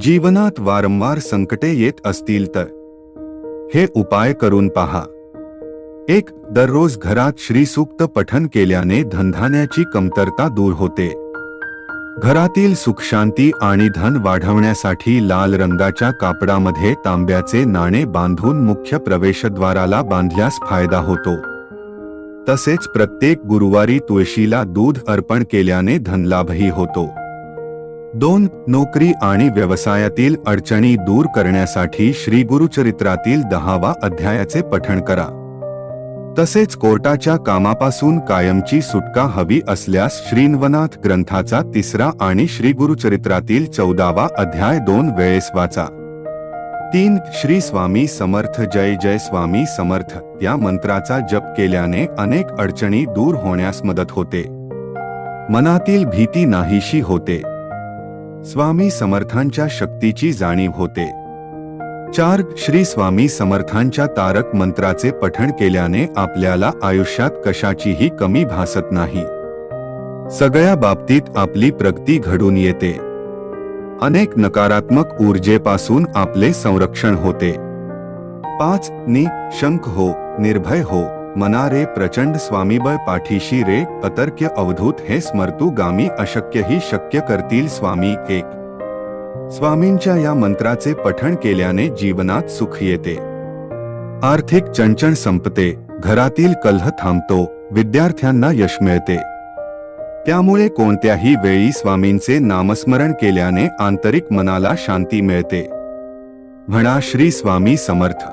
जीवनात वारंवार संकटे येत असतील तर. हे उपाय करून पहा. एक दररोज घरात श्रीसूक्त पठन केल्याने धनधान्याची कमतरता दूर होते. घरातील सुखशांती आणि धन वाढवण्यासाठी लाल रंगाच्या कापडामध्ये तांब्याचे नाणे बांधून मुख्य प्रवेशद्वाराला बांधल्यास फायदा होतो. तसेच प्रत्येक गुरुवारी तुळशीला दूध अर्पण केल्याने धनलाभही होतो. दोन नोकरी आणि व्यवसायातील अडचणी दूर करण्यासाठी श्री गुरुचरित्रातील दहावा अध्यायाचे पठण करा. तसेच कोर्टाच्या कामापासून कायमची सुटका हवी असल्यास श्रीन्वनाथ ग्रंथाचा तिसरा आणि श्री गुरुचरित्रातील चौदावा अध्याय दोन वेळेस वाचा. तीन श्री स्वामी समर्थ जय जय स्वामी समर्थ या मंत्राचा जप केल्याने अनेक अडचणी दूर होण्यास मदत होते. मनातील भीती नाहीशी होते. स्वामी समर्थांच्या शक्तीची जाणीव होते. चार श्री स्वामी समर्थांच्या तारक मंत्राचे पठण केल्याने आपल्याला आयुष्यात कशाचीही कमी भासत नाही. सगळ्या बाबतीत आपली प्रगती घडून येते. अनेक नकारात्मक ऊर्जेपासून आपले संरक्षण होते. पाच नि शंख हो निर्भय हो मनारे प्रचंड स्वामीबळ पाठीशी रे अतर्क्य अवधूत हे स्मर्तू गामी अशक्यही शक्य करतील स्वामी एक. स्वामींच्या या मंत्राचे पठण केल्याने जीवनात सुख येते. आर्थिक चंचण संपते घरातील कलह थांबतो विद्यार्थ्यांना यश मिळते. त्यामुळे कोणत्याही वेळी स्वामींचे नामस्मरण केल्याने आंतरिक मनाला शांती मिळते. म्हणा श्री स्वामी समर्थ.